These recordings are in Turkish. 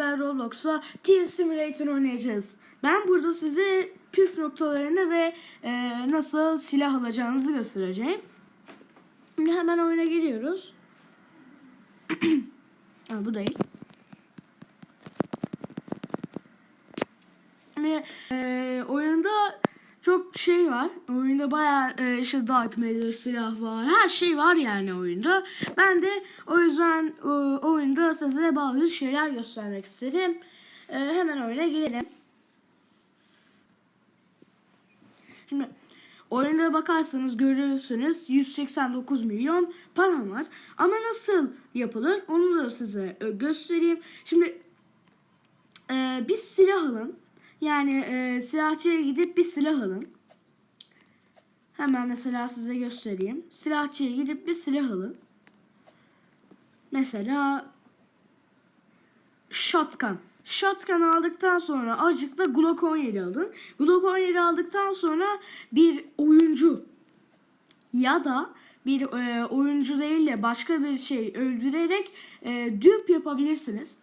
beraber Roblox'a Team Simulator oynayacağız. Ben burada size püf noktalarını ve e, nasıl silah alacağınızı göstereceğim. Şimdi hemen oyuna giriyoruz. ha, bu değil. Şimdi e, oyunda çok şey var. Oyunda bayağı e, işte Dark Matter, silah var. Her şey var yani oyunda. Ben de o yüzden e, oyunda size bazı şeyler göstermek istedim. E, hemen oyuna girelim. Şimdi oyuna bakarsanız görürsünüz 189 milyon param var. Ama nasıl yapılır onu da size e, göstereyim. Şimdi e, bir silah alın. Yani e, silahçıya gidip bir silah alın. Hemen mesela size göstereyim. Silahçıya gidip bir silah alın. Mesela shotgun. Shotgun aldıktan sonra azıcık da Glock 17 alın. Glock 17 aldıktan sonra bir oyuncu ya da bir e, oyuncu değil de başka bir şey öldürerek e, dupe yapabilirsiniz.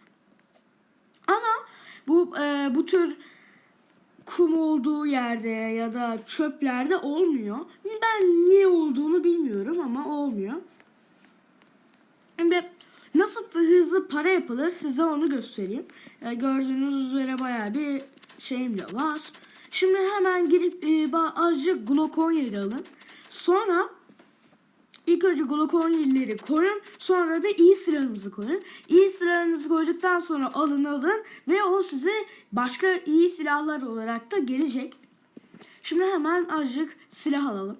Ama bu e, bu tür kum olduğu yerde ya da çöplerde olmuyor. Ben niye olduğunu bilmiyorum ama olmuyor. Şimdi nasıl hızlı para yapılır size onu göstereyim. E, gördüğünüz üzere baya bir şeyim de var. Şimdi hemen girip e, azıcık Glock 17 alın. Sonra İlk önce Glock 17'leri koyun. Sonra da iyi silahınızı koyun. İyi silahınızı koyduktan sonra alın alın. Ve o size başka iyi silahlar olarak da gelecek. Şimdi hemen azıcık silah alalım.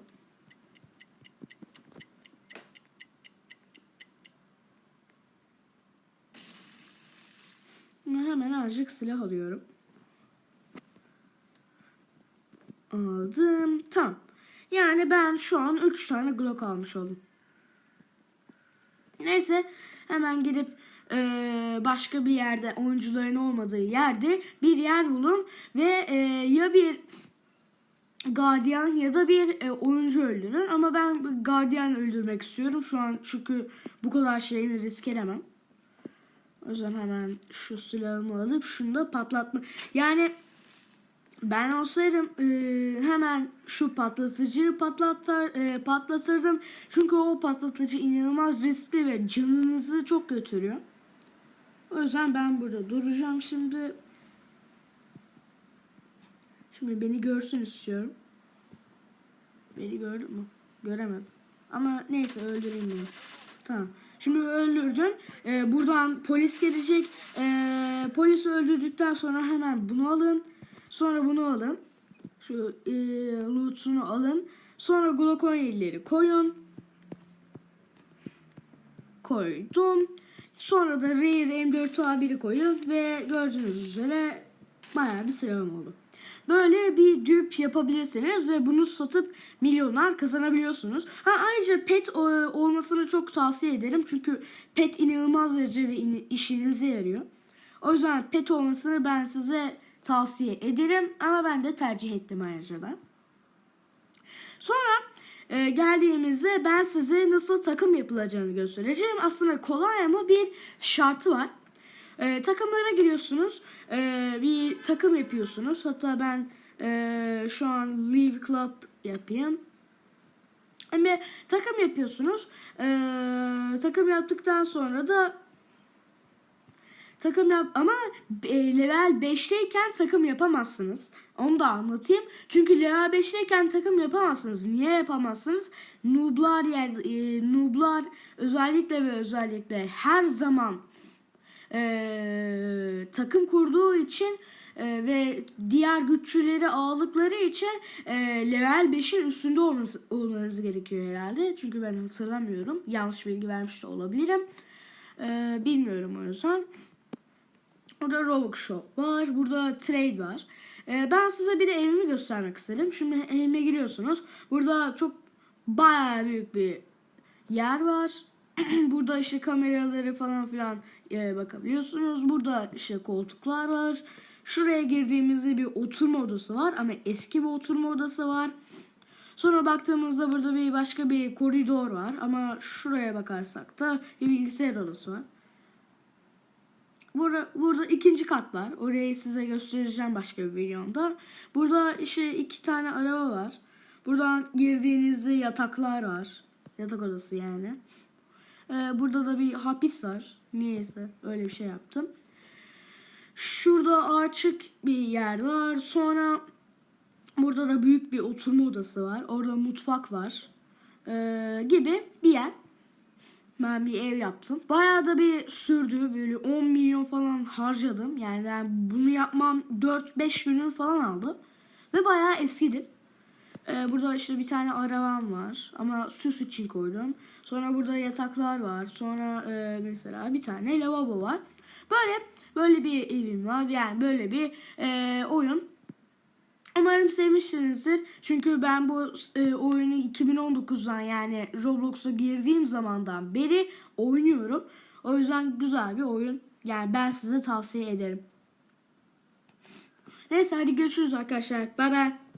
Hemen azıcık silah alıyorum. Aldım. Tamam. Yani ben şu an 3 tane Glock almış oldum. Neyse hemen gidip eee, başka bir yerde oyuncuların olmadığı yerde bir yer bulun ve eee, ya bir gardiyan ya da bir e, oyuncu öldürün ama ben gardiyan öldürmek istiyorum şu an çünkü bu kadar şeyini risk edemem. O yüzden hemen şu silahımı alıp şunu da patlatma. Yani ben olsaydım e, hemen şu patlatıcıyı patlatır, e, patlatırdım. Çünkü o patlatıcı inanılmaz riskli ve canınızı çok götürüyor. O yüzden ben burada duracağım şimdi. Şimdi beni görsün istiyorum. Beni gördü mü? Göremedim. Ama neyse öldüreyim bunu. Tamam. Şimdi öldürdüm. Ee, buradan polis gelecek. Ee, polisi öldürdükten sonra hemen bunu alın. Sonra bunu alın. Şu e, loot'unu alın. Sonra Glock 17'leri koyun. Koydum. Sonra da Rare M4A1'i koyun ve gördüğünüz üzere bayağı bir silahım oldu. Böyle bir dupe yapabilirsiniz ve bunu satıp milyonlar kazanabiliyorsunuz. Ha ayrıca pet e, olmasını çok tavsiye ederim. Çünkü pet inanılmaz derecede in- işinize yarıyor. O yüzden pet olmasını ben size tavsiye ederim. Ama ben de tercih ettim ayrıca da. Sonra e, geldiğimizde ben size nasıl takım yapılacağını göstereceğim. Aslında kolay ama bir şartı var. E, takımlara giriyorsunuz. E, bir takım yapıyorsunuz. Hatta ben e, şu an Leave Club yapayım. Ama takım yapıyorsunuz. E, takım yaptıktan sonra da takım yap ama e, level 5'teyken takım yapamazsınız. Onu da anlatayım. Çünkü level 5'teyken takım yapamazsınız. Niye yapamazsınız? Nooblar yani e, nooblar özellikle ve özellikle her zaman e, takım kurduğu için e, ve diğer güçlüleri aldıkları için e, level 5'in üstünde olması, olmanız gerekiyor herhalde. Çünkü ben hatırlamıyorum. Yanlış bilgi vermiş de olabilirim. E, bilmiyorum o yüzden. Burada Robux Shop var. Burada Trade var. Ee, ben size bir de evimi göstermek istedim. Şimdi evime giriyorsunuz. Burada çok bayağı büyük bir yer var. Burada işte kameraları falan filan e, bakabiliyorsunuz. Burada işte koltuklar var. Şuraya girdiğimizde bir oturma odası var ama eski bir oturma odası var. Sonra baktığımızda burada bir başka bir koridor var ama şuraya bakarsak da bir bilgisayar odası var. Burada, burada ikinci kat var. Orayı size göstereceğim başka bir videomda. Burada işte iki tane araba var. Buradan girdiğinizde yataklar var. Yatak odası yani. Ee, burada da bir hapis var. Niyeyse öyle bir şey yaptım. Şurada açık bir yer var. Sonra burada da büyük bir oturma odası var. Orada mutfak var. Ee, gibi bir yer. Ben bir ev yaptım. Bayağı da bir sürdü. Böyle 10 milyon falan harcadım. Yani ben bunu yapmam 4-5 günü falan aldı. Ve bayağı eskidir. Ee, burada işte bir tane arabam var. Ama süs için koydum. Sonra burada yataklar var. Sonra e, mesela bir tane lavabo var. Böyle böyle bir evim var. Yani böyle bir e, oyun. Umarım sevmişsinizdir. Çünkü ben bu e, oyunu 2019'dan yani Roblox'a girdiğim zamandan beri oynuyorum. O yüzden güzel bir oyun. Yani ben size tavsiye ederim. Neyse hadi görüşürüz arkadaşlar. Bay bay.